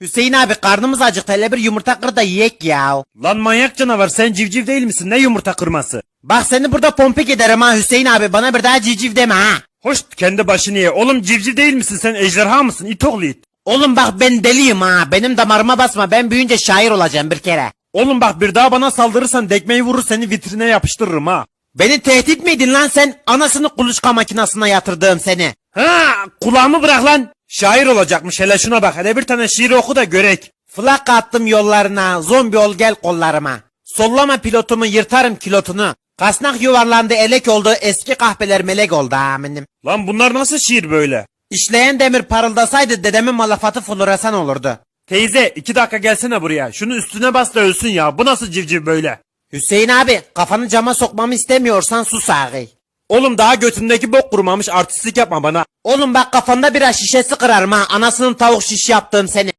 Hüseyin abi karnımız acıktı hele bir yumurta kır da yiyek ya. Lan manyak canavar sen civciv değil misin? Ne yumurta kırması? Bak seni burada pompik ederim ha Hüseyin abi bana bir daha civciv deme ha. Hoş kendi başını ye. Oğlum civciv değil misin sen? Ejderha mısın? İt oğlu it. Oğlum bak ben deliyim ha benim damarıma basma ben büyüyünce şair olacağım bir kere. Oğlum bak bir daha bana saldırırsan dekmeyi vurur seni vitrine yapıştırırım ha. Beni tehdit mi edin lan sen? Anasını kuluçka makinesine yatırdığım seni. Ha kulağımı bırak lan. Şair olacakmış hele şuna bak. Hele bir tane şiir oku da görek. Flak attım yollarına, zombi ol gel kollarıma. Sollama pilotumu yırtarım kilotunu. Kasnak yuvarlandı elek oldu, eski kahpeler melek oldu aminim. Lan bunlar nasıl şiir böyle? İşleyen demir parıldasaydı dedemin malafatı floresan olurdu. Teyze iki dakika gelsene buraya. Şunu üstüne bas da ölsün ya. Bu nasıl civciv böyle? Hüseyin abi kafanı cama sokmamı istemiyorsan sus ağabey. Oğlum daha götündeki bok kurumamış artistlik yapma bana. Oğlum bak kafanda bira şişesi kırarım ha anasının tavuk şiş yaptığım seni.